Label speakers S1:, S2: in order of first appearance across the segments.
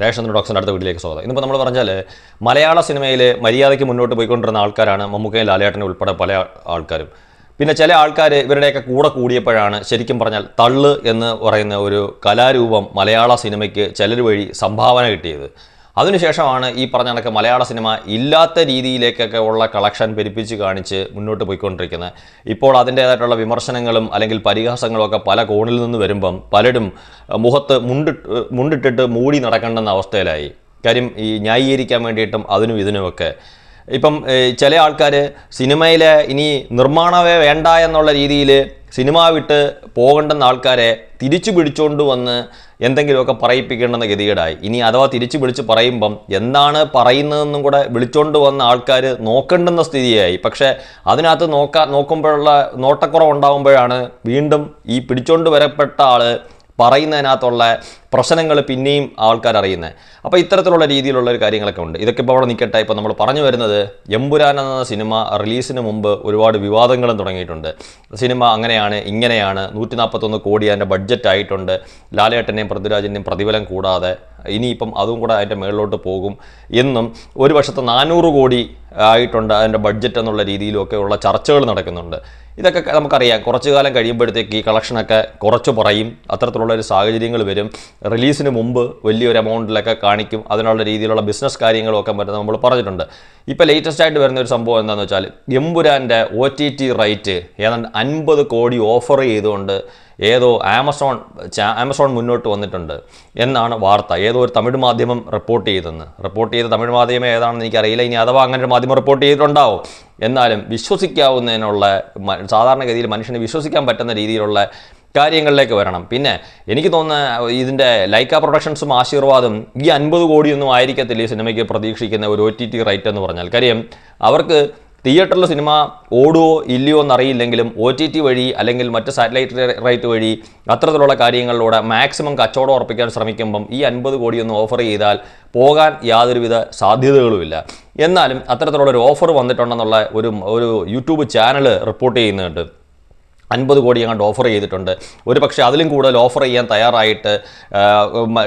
S1: രേഷൻ ഡോക്സിന്റെ അടുത്ത വീട്ടിലേക്ക് സ്വാഗതം. ഇന്നിപ്പോൾ നമ്മൾ പറഞ്ഞാൽ മലയാള സിനിമയിൽ മര്യാദയ്ക്ക് മുന്നോട്ട് പോയിക്കൊണ്ടിരുന്ന ആൾക്കാരാണ് മമ്മൂക്കയും ലാലേട്ടനും ഉൾപ്പെടെ പല ആൾക്കാരും. പിന്നെ ചില ആൾക്കാർ ഇവരുടെയൊക്കെ കൂടെ കൂടിയപ്പോഴാണ് ശരിക്കും പറഞ്ഞാൽ തള്ള് എന്ന് പറയുന്ന ഒരു കലാരൂപം മലയാള സിനിമയ്ക്ക് ചിലർ വഴി സംഭാവന കിട്ടിയത്. അതിനുശേഷമാണ് ഈ പറഞ്ഞ കണക്ക് മലയാള സിനിമ ഇല്ലാത്ത രീതിയിലേക്കൊക്കെ ഉള്ള കളക്ഷൻ പെരുപ്പിച്ച് കാണിച്ച് മുന്നോട്ട് പോയിക്കൊണ്ടിരിക്കുന്നത്. ഇപ്പോൾ അതിന്റേതായിട്ടുള്ള വിമർശനങ്ങളും അല്ലെങ്കിൽ പരിഹാസങ്ങളും ഒക്കെ പല കോണിൽ നിന്ന് വരുമ്പം പലരും മുഖത്ത് മുണ്ടിട്ട് മുണ്ടിട്ടിട്ട് മൂടി നടക്കേണ്ടെന്ന അവസ്ഥയിലായി. കാര്യം ഈ ന്യായീകരിക്കാൻ വേണ്ടിയിട്ടും അതിനും ഇതിനുമൊക്കെ ഇപ്പം ചില ആൾക്കാർ സിനിമയിലെ ഇനി നിർമ്മാണമേ വേണ്ട എന്നുള്ള രീതിയിൽ സിനിമ വിട്ട് പോകേണ്ടുന്ന ആൾക്കാരെ തിരിച്ചു പിടിച്ചുകൊണ്ട് വന്ന് എന്തെങ്കിലുമൊക്കെ പറയിപ്പിക്കേണ്ടെന്ന ഗതികേടായി. ഇനി അഥവാ തിരിച്ചു പിടിച്ച് പറയുമ്പം എന്താണ് പറയുന്നതെന്നും കൂടെ വിളിച്ചുകൊണ്ട് വന്ന ആൾക്കാർ നോക്കേണ്ടുന്ന സ്ഥിതിയായി. പക്ഷേ അതിനകത്ത് നോക്കാ നോക്കുമ്പോഴുള്ള നോട്ടക്കുറവ് ഉണ്ടാകുമ്പോഴാണ് വീണ്ടും ഈ പിടിച്ചുകൊണ്ട് വരപ്പെട്ട ആൾ പറയുന്നതിനകത്തുള്ള പ്രശ്നങ്ങൾ പിന്നെയും ആൾക്കാർ അറിയുന്നത് അപ്പോൾ ഇത്തരത്തിലുള്ള രീതിയിലുള്ള ഒരു കാര്യങ്ങളൊക്കെ ഉണ്ട്. ഇതൊക്കെ ഇപ്പോൾ അവിടെ നിൽക്കട്ടെ ഇപ്പോൾ നമ്മൾ പറഞ്ഞു വരുന്നത് എമ്പുരാൻ എന്ന സിനിമ റിലീസിന് മുമ്പ് ഒരുപാട് വിവാദങ്ങളും തുടങ്ങിയിട്ടുണ്ട്. സിനിമ അങ്ങനെയാണ് ഇങ്ങനെയാണ്. നൂറ്റി നാൽപ്പത്തൊന്ന് കോടി അതിന്റെ ബഡ്ജറ്റ് ആയിട്ടുണ്ട് ലാലേട്ടന്റെയും പൃഥ്വിരാജിന്റെയും പ്രതിഫലം കൂടാതെ ഇനിയിപ്പം അതും കൂടെ അതിന്റെ മേളിലോട്ട് പോകും എന്നും ഒരു വർഷത്തെ നാനൂറ് കോടി ആയിട്ടുണ്ട് അതിന്റെ ബഡ്ജറ്റ് എന്നുള്ള രീതിയിലൊക്കെ ഉള്ള ചർച്ചകൾ നടക്കുന്നുണ്ട്. ഇതൊക്കെ നമുക്കറിയാം. കുറച്ചു കാലം കഴിയുമ്പോഴത്തേക്ക് ഈ കളക്ഷനൊക്കെ കുറച്ച് പറയും അത്തരത്തിലുള്ള ഒരു സാഹചര്യങ്ങൾ വരും. റിലീസിന് മുമ്പ് വലിയൊരു എമൗണ്ടിലൊക്കെ കാണിക്കും. അതിനുള്ള രീതിയിലുള്ള ബിസിനസ് കാര്യങ്ങളൊക്കെ വരുന്നത് നമ്മൾ പറഞ്ഞിട്ടുണ്ട്. ഇപ്പോൾ ലേറ്റസ്റ്റ് ആയിട്ട് വരുന്ന ഒരു സംഭവം എന്താണെന്ന് വെച്ചാൽ എമ്പുരാന്റെ ഒ ടി ടി റൈറ്റ് ഏതാണ്ട് അൻപത് കോടി ഓഫർ ചെയ്തുകൊണ്ട് ഏതോ ആമസോൺ ആമസോൺ മുന്നോട്ട് വന്നിട്ടുണ്ട് എന്നാണ് വാർത്ത. ഏതോ ഒരു തമിഴ് മാധ്യമം റിപ്പോർട്ട് ചെയ്തെന്ന്. റിപ്പോർട്ട് ചെയ്ത തമിഴ് മാധ്യമം ഏതാണെന്ന് എനിക്കറിയില്ല. ഇനി അഥവാ അങ്ങനെ ഒരു മാധ്യമം റിപ്പോർട്ട് ചെയ്തിട്ടുണ്ടാവും. എന്നാലും വിശ്വസിക്കാവുന്നതിനുള്ള സാധാരണഗതിയിൽ മനുഷ്യന് വിശ്വസിക്കാൻ പറ്റുന്ന രീതിയിലുള്ള കാര്യങ്ങളിലേക്ക് വരണം. പിന്നെ എനിക്ക് തോന്നുന്ന ഇതിന്റെ ലൈക്ക പ്രൊഡക്ഷൻസും ആശീർവാദും ഈ അൻപത് കോടിയൊന്നും ആയിരിക്കത്തില്ല ഈ സിനിമയ്ക്ക് പ്രതീക്ഷിക്കുന്ന ഒരു ഒ ടി ടി റൈറ്റ് എന്ന് പറഞ്ഞാൽ. കാര്യം അവർക്ക് തിയേറ്ററിൽ സിനിമ ഓടുവോ ഇല്ലയോ എന്നറിയില്ലെങ്കിലും ഒ ടി ടി വഴി അല്ലെങ്കിൽ മറ്റ് സാറ്റലൈറ്റ് റൈറ്റ് വഴി അത്തരത്തിലുള്ള കാര്യങ്ങളിലൂടെ മാക്സിമം കച്ചവടം ഉറപ്പിക്കാൻ ശ്രമിക്കുമ്പം ഈ അൻപത് കോടിയൊന്ന് ഓഫർ ചെയ്താൽ പോകാൻ യാതൊരുവിധ സാധ്യതകളുമില്ല. എന്നാലും അത്തരത്തിലുള്ള ഒരു ഓഫർ വന്നിട്ടുണ്ടെന്നുള്ള ഒരു ഒരു യൂട്യൂബ് ചാനൽ റിപ്പോർട്ട് ചെയ്യുന്നുണ്ട്. അൻപത് കോടി അങ്ങോട്ട് ഓഫർ ചെയ്തിട്ടുണ്ട്. ഒരു പക്ഷേ അതിലും കൂടുതൽ ഓഫർ ചെയ്യാൻ തയ്യാറായിട്ട്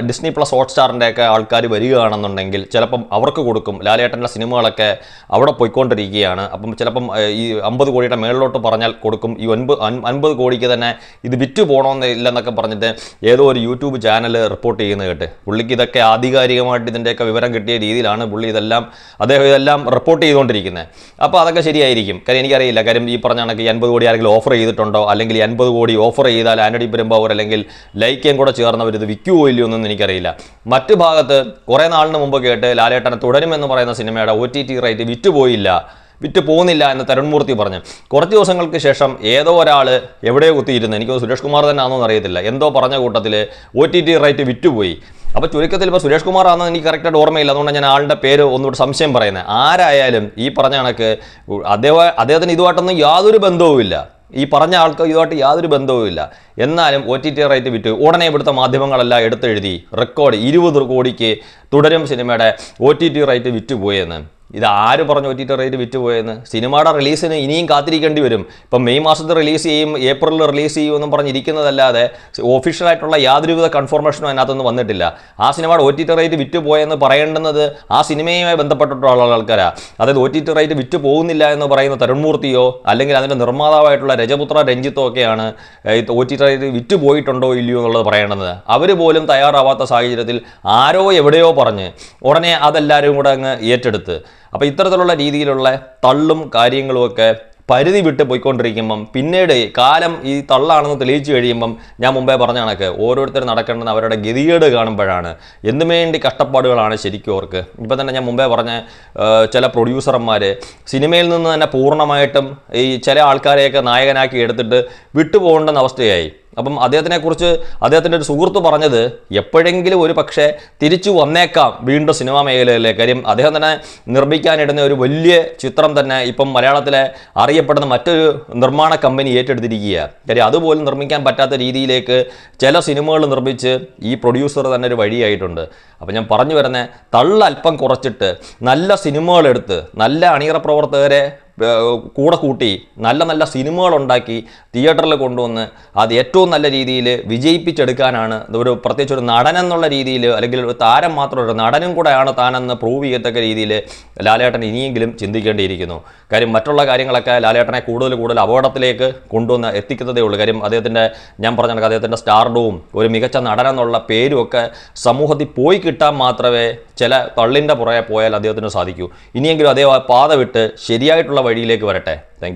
S1: ഡിസ്നി പ്ലസ് ഹോട്ട്സ്റ്റാറിന്റെ ഒക്കെ ആൾക്കാർ വരികയാണെന്നുണ്ടെങ്കിൽ ചിലപ്പം അവർക്ക് കൊടുക്കും. ലാലേട്ടന്റെ സിനിമകളൊക്കെ അവിടെ പോയിക്കൊണ്ടിരിക്കുകയാണ്. അപ്പം ചിലപ്പം ഈ അമ്പത് കോടിയുടെ മേളിലോട്ട് പറഞ്ഞാൽ കൊടുക്കും. ഈ ഒൻപത് അൻ- അൻപത് കോടിക്ക് തന്നെ ഇത് വിറ്റ് പോകണമെന്നില്ലെന്നൊക്കെ പറഞ്ഞിട്ട് ഏതോ ഒരു യൂട്യൂബ് ചാനൽ റിപ്പോർട്ട് ചെയ്യുന്നത് കേട്ട്. പുള്ളിക്ക് ഇതൊക്കെ ആധികാരികമായിട്ട് ഇതിന്റെയൊക്കെ വിവരം കിട്ടിയ രീതിയിലാണ് പുള്ളി ഇതെല്ലാം അദ്ദേഹം ഇതെല്ലാം റിപ്പോർട്ട് ചെയ്തുകൊണ്ടിരിക്കുന്നത്. അപ്പോൾ അതൊക്കെ ശരിയായിരിക്കും. കാര്യം എനിക്കറിയില്ല. കാര്യം ഈ പറഞ്ഞ കണക്ക് ഈ അൻപത് കോടി ആരെങ്കിലും ഓഫർ ചെയ്തിട്ടുണ്ടോ അല്ലെങ്കിൽ ഈ അൻപത് കോടി ഓഫർ ചെയ്താൽ ആന്റണി പെരുമ്പാവൂർ അല്ലെങ്കിൽ ലൈക്കേം കൂടെ ചേർന്നവർ ഇത് വിൽക്കുമോ ഇല്ലയോ എന്നൊന്നും എനിക്കറിയില്ല. മറ്റു ഭാഗത്ത് കുറേ നാളിന് മുമ്പ് കേട്ട് ലാലേട്ടനെ തുടരുമെന്ന് പറയുന്ന സിനിമയുടെ ഒ ടി ടി റൈറ്റ് വിറ്റുപോയില്ല. വിറ്റ് പോകുന്നില്ല എന്ന് തരുൺമൂർത്തി പറഞ്ഞു. കുറച്ച് ദിവസങ്ങൾക്ക് ശേഷം ഏതോ ഒരാൾ എവിടെയോ കുത്തിയിരുന്നു. എനിക്ക് സുരേഷ് കുമാർ തന്നെ ആണെന്ന് അറിയത്തില്ല. എന്തോ പറഞ്ഞ കൂട്ടത്തിൽ ഒ ടി ടി റൈറ്റ് വിറ്റുപോയി. അപ്പോൾ ചുരുക്കത്തിൽ ഇപ്പോൾ സുരേഷ് കുമാർ ആണെന്ന് എനിക്ക് കറക്റ്റായിട്ട് ഓർമ്മയില്ല. അതുകൊണ്ട് ഞാൻ ആളുടെ പേര് ഒന്നുകൂടി സംശയം പറയുന്നത്. ആരായാലും ഈ പറഞ്ഞ കണക്ക് അദ്ദേഹം അദ്ദേഹത്തിന് ഇതുമായിട്ടൊന്നും യാതൊരു ബന്ധവുമില്ല. ഈ പറഞ്ഞ ആൾക്ക് ഇതുമായിട്ട് യാതൊരു ബന്ധവുമില്ല എന്നാലും ഒ ടി ടി റൈറ്റ് വിറ്റ് ഉടനെ ഇവിടുത്തെ മാധ്യമങ്ങളെല്ലാം എടുത്തെഴുതി റെക്കോർഡ് ഇരുപത് കോടിക്ക് തുടരും സിനിമയുടെ ഒ ടി ടി റൈറ്റ് വിറ്റുപോയെന്ന്. ഇത് ആര് പറഞ്ഞു ഒ ടി ടി റേറ്റ് വിറ്റുപോയെന്ന്? സിനിമയുടെ റിലീസിന് ഇനിയും കാത്തിരിക്കേണ്ടി വരും. ഇപ്പം മെയ് മാസത്തിൽ റിലീസ് ചെയ്യും ഏപ്രിലിൽ റിലീസ് ചെയ്യുമെന്നും പറഞ്ഞിരിക്കുന്നതല്ലാതെ ഒഫീഷ്യലായിട്ടുള്ള യാതൊരുവിധ കൺഫർമേഷനും അതിനകത്തൊന്നും വന്നിട്ടില്ല. ആ സിനിമയുടെ ഒ ടി ടി റേറ്റ് വിറ്റുപോയെന്ന് പറയേണ്ടുന്നത് ആ സിനിമയുമായി ബന്ധപ്പെട്ടിട്ടുള്ള ആൾക്കാരാണ് അതായത് ഒ ടി ടി റേറ്റ് വിറ്റ് പോകുന്നില്ല എന്ന് പറയുന്ന തരുൺമൂർത്തിയോ അല്ലെങ്കിൽ അതിന്റെ നിർമ്മാതാവായിട്ടുള്ള രജപുത്ര രഞ്ജിത്തോ ഒക്കെയാണ് ഒ ടി ടി റേറ്റ് വിറ്റ് പോയിട്ടുണ്ടോ ഇല്ലയോ എന്നുള്ളത് പറയേണ്ടത്. അവർ പോലും തയ്യാറാവാത്ത സാഹചര്യത്തിൽ ആരോ എവിടെയോ പറഞ്ഞ് ഉടനെ അതെല്ലാവരും കൂടെ അങ്ങ് ഏറ്റെടുത്ത്. അപ്പോൾ ഇത്തരത്തിലുള്ള രീതിയിലുള്ള തള്ളും കാര്യങ്ങളുമൊക്കെ പരിധി വിട്ട് പോയിക്കൊണ്ടിരിക്കുമ്പം പിന്നീട് കാലം ഈ തള്ളാണെന്ന് തെളിയിച്ചു കഴിയുമ്പം ഞാൻ മുമ്പേ പറഞ്ഞ കണക്ക് ഓരോരുത്തർ നടക്കേണ്ടത് അവരുടെ ഗതികേട് കാണുമ്പോഴാണ്. എന്തു വേണ്ടി കഷ്ടപ്പാടുകളാണ് ശരിക്കും അവർക്ക്? ഇപ്പം തന്നെ ഞാൻ മുമ്പേ പറഞ്ഞ ചില പ്രൊഡ്യൂസർമാർ സിനിമയിൽ നിന്ന് തന്നെ പൂർണമായിട്ടും ഈ ചില ആൾക്കാരെയൊക്കെ നായകനാക്കി എടുത്തിട്ട് വിട്ടുപോകേണ്ടെന്ന അവസ്ഥയായി. അപ്പം അദ്ദേഹത്തിനെക്കുറിച്ച് അദ്ദേഹത്തിന്റെ ഒരു സുഹൃത്ത് പറഞ്ഞത് എപ്പോഴെങ്കിലും ഒരു പക്ഷേ തിരിച്ചു വന്നേക്കാം വീണ്ടും സിനിമാ മേഖലയിലെ കാര്യം. അദ്ദേഹം തന്നെ നിർമ്മിക്കാനിടുന്ന ഒരു വലിയ ചിത്രം തന്നെ ഇപ്പം മലയാളത്തിലെ അറിയപ്പെടുന്ന മറ്റൊരു നിർമ്മാണ കമ്പനി ഏറ്റെടുത്തിരിക്കുകയാണ്. കാര്യം അതുപോലും നിർമ്മിക്കാൻ പറ്റാത്ത രീതിയിലേക്ക് ചില സിനിമകൾ നിർമ്മിച്ച് ഈ പ്രൊഡ്യൂസർ തന്നെ ഒരു വഴിയായിട്ടുണ്ട്. അപ്പം ഞാൻ പറഞ്ഞു വരുന്നത് തള്ളൽപ്പം കുറച്ചിട്ട് നല്ല സിനിമകളെടുത്ത് നല്ല അണിയറ പ്രവർത്തകരെ കൂടെ കൂട്ടി നല്ല നല്ല സിനിമകൾ ഉണ്ടാക്കി തിയേറ്ററിൽ കൊണ്ടുവന്ന് അത് ഏറ്റവും നല്ല രീതിയിൽ വിജയിപ്പിച്ചെടുക്കാനാണ് ഒരു പ്രത്യേകിച്ച് ഒരു നടൻ എന്നുള്ള രീതിയിൽ അല്ലെങ്കിൽ ഒരു താരം മാത്രം ഒരു നടനും കൂടെയാണ് താനെന്ന് പ്രൂവ് ചെയ്യത്തക്ക രീതിയിൽ ലാലേട്ടൻ ഇനിയെങ്കിലും ചിന്തിക്കേണ്ടിയിരിക്കുന്നു. കാര്യം മറ്റുള്ള കാര്യങ്ങളൊക്കെ ലാലേട്ടനെ കൂടുതൽ കൂടുതൽ അപകടത്തിലേക്ക് കൊണ്ടുവന്ന് എത്തിക്കുന്നതേ ഉള്ളൂ. കാര്യം അദ്ദേഹത്തിന്റെ ഞാൻ പറഞ്ഞ കണക്ക് അദ്ദേഹത്തിന്റെ സ്റ്റാർഡവും ഒരു മികച്ച നടനെന്നുള്ള പേരും ഒക്കെ സമൂഹത്തിൽ പോയി കിട്ടാൻ മാത്രമേ ചില തള്ളിന്റെ പുറകെ പോയാൽ അദ്ദേഹത്തിന് സാധിക്കൂ. ഇനിയെങ്കിലും അദ്ദേഹം പാത വിട്ട് ശരിയായിട്ടുള്ള വഴിയിലേക്ക് വരട്ടെ. താങ്ക്